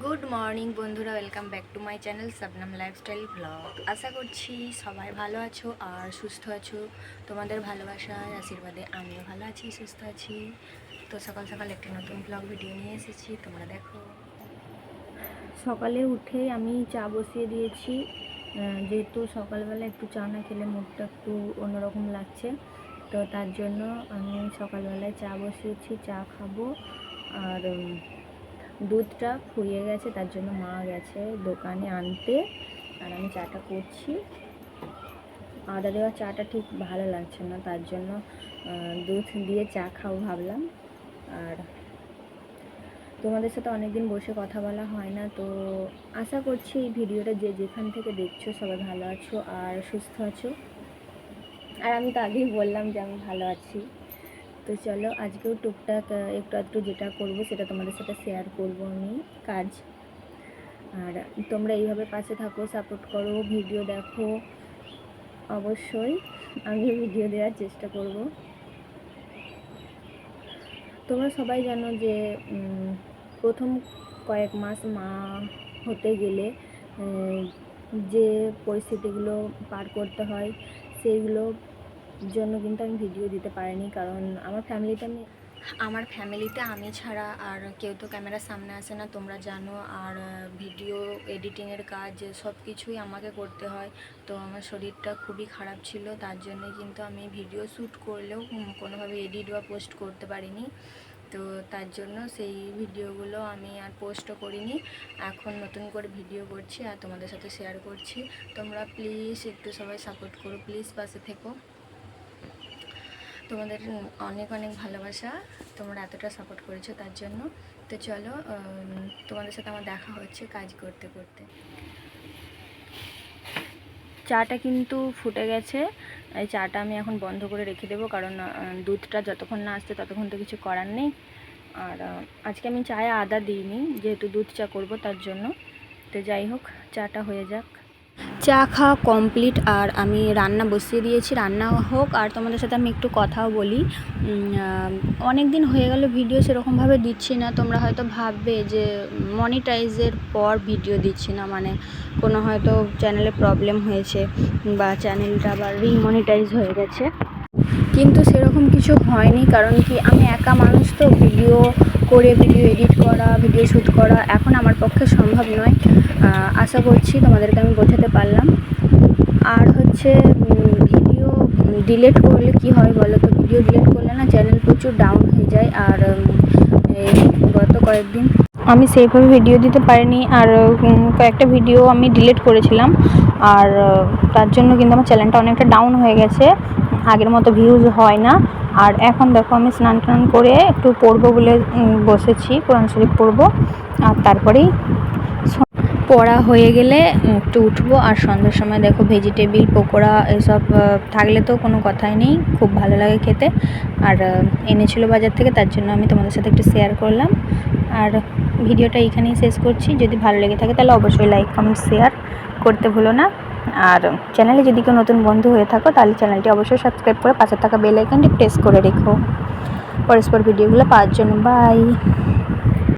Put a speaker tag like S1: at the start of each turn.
S1: Good morning বন্ধুরা, welcome back to my channel Sabnam lifestyle vlog. আশা করছি সবাই ভালো আছো আর সুস্থ আছো। তোমাদের ভালোবাসার আশীর্বাদে আমিও ভালো আছি, সুস্থ আছি। তো সকাল সকাল একটি নতুন ব্লগ ভিডিও নিয়ে এসেছি, তোমরা দেখো। সকালে উঠেই আমি চা বসিয়ে দিয়েছি। যেহেতু সকালবেলা একটু চা না খেলে মুখটা একটু অন্যরকম লাগছে, তো তার জন্য আমি সকালবেলায় চা বসিয়েছি, চা খাব। আর দুধটা ফুরিয়ে গেছে, তার জন্য মা গেছে দোকানে আনতে আর আমি চাটা করছি। আদা দেওয়া চাটা ঠিক ভালো লাগছে না, তার জন্য দুধ দিয়ে চা খাও ভাবলাম। আর তোমাদের সাথে অনেকদিন বসে কথা বলা হয় না, তো আশা করছি এই ভিডিওটা যে যেখান থেকে দেখছ সবাই ভালো আছো আর সুস্থ আছো। আর আমি তো আগেই বললাম যে আমি ভালো আছি। তো চলো আজকেও টুকটাক একটু আধটু যেটা করব সেটা তোমাদের সাথে শেয়ার করব আমি, কাজ। আর তোমরা এইভাবে পাশে থাকো সাপোর্ট করো ভিডিও দেখো। অবশ্যই আমি ভিডিও দেওয়ার চেষ্টা করব। তোমরা সবাই জানো যে প্রথম কয়েক মাস মা হতে গেলে যে পরিস্থিতিগুলো পার করতে হয়, সেইগুলো জন্য কিন্তু আমি ভিডিও দিতে পারিনি, কারণ আমার ফ্যামিলিতে আমি আমার ফ্যামিলিতে আমি ছাড়া আর কেউ তো ক্যামেরার সামনে আসে না, তোমরা জানো। আর ভিডিও এডিটিংয়ের কাজ, সব কিছুই আমাকে করতে হয়। তো আমার শরীরটা খুবই খারাপ ছিল, তার জন্যে কিন্তু আমি ভিডিও শ্যুট করলেও কোনোভাবে এডিট বা পোস্ট করতে পারিনি। তো তার জন্য সেই ভিডিওগুলো আমি আর পোস্টও করিনি। এখন নতুন করে ভিডিও করছি আর তোমাদের সাথে শেয়ার করছি। তোমরা প্লিজ একটু সবাই সাপোর্ট করো প্লিজ পাশে থেকো। তোমাদের অনেক অনেক ভালোবাসা, তোমরা এতটা সাপোর্ট করেছ তার জন্য। তো চলো তোমাদের সাথে আমার দেখা হচ্ছে কাজ করতে করতে। চাটা কিন্তু ফুটে গেছে, এই চাটা আমি এখন বন্ধ করে রেখে দেবো কারণ দুধটা যতক্ষণ না আসছে ততক্ষণ তো কিছু করার নেই। আর আজকে আমি চায়ে আদা দিইনি, যেহেতু দুধ চা করব তার জন্য। তো যাই হোক, চাটা হয়ে যাক। চা খাওয়া কমপ্লিট আর আমি রান্না বসিয়ে দিয়েছি, রান্না হোক। আর তোমাদের সাথে আমি একটু কথাও বলি। অনেক দিন হয়ে গেল ভিডিও সেরকমভাবে দিচ্ছি না। তোমরা হয়তো ভাববে যে মনিটাইজের পর ভিডিও দিচ্ছি না। মানে কোনো হয়তো চ্যানেলে প্রবলেম হয়েছে বা চ্যানেলটা আবার রিমনিটাইজ হয়ে গেছে। কিন্তু সেরকম কিছু হয়নি, কারণ কি আমি একা মানুষ তো ভিডিও করে ভিডিও এডিট করা, ভিডিও শ্যুট করা এখন আমার পক্ষে সম্ভব নয়। আশা করছি তোমাদেরকে আমি বোঝাতে পারলাম। আর হচ্ছে ভিডিও ডিলেট করলে কি হয় বলো তো? ভিডিও ডিলেট করলে না চ্যানেল প্রচুর ডাউন হয়ে যায় আর গত কয়েকদিন আমি সেইভাবে ভিডিও দিতে পারিনি। আর কয়েকটা ভিডিও আমি ডিলিট করেছিলাম। আর, তার জন্য কিন্তু আমার চ্যানেলটা অনেকটা ডাউন হয়ে গেছে। আগের মতো ভিউজ হয় না। আর এখন দেখো আমি স্নান টান করে একটু পড়ব বলে বসেছি, কোরআন শরীফ পড়ব। আর তারপরেই পড়া হয়ে গেলে একটু উঠবো। আর সন্ধ্যার সময় দেখো ভেজিটেবিল পকোড়া এসব থাকলে তো কোনো কথাই নেই। খুব ভালো লাগে খেতে। আর এনেছিল বাজার থেকে, তার জন্য আমি তোমাদের সাথে একটু শেয়ার করলাম। আর ভিডিওটা এখানেই শেষ করছি। যদি ভালো লেগে থাকে তাহলে অবশ্যই লাইক কমেন্ট শেয়ার করতে ভুলো না। আর চ্যানেলে যদি কেউ নতুন বন্ধু হয়ে থাকো, তাহলে চ্যানেলটি অবশ্যই সাবস্ক্রাইব করে পাশে থাকা বেল আইকনটি প্রেস করে রেখো। পরস্পর ভিডিওগুলো পাওয়ার জন্য বাই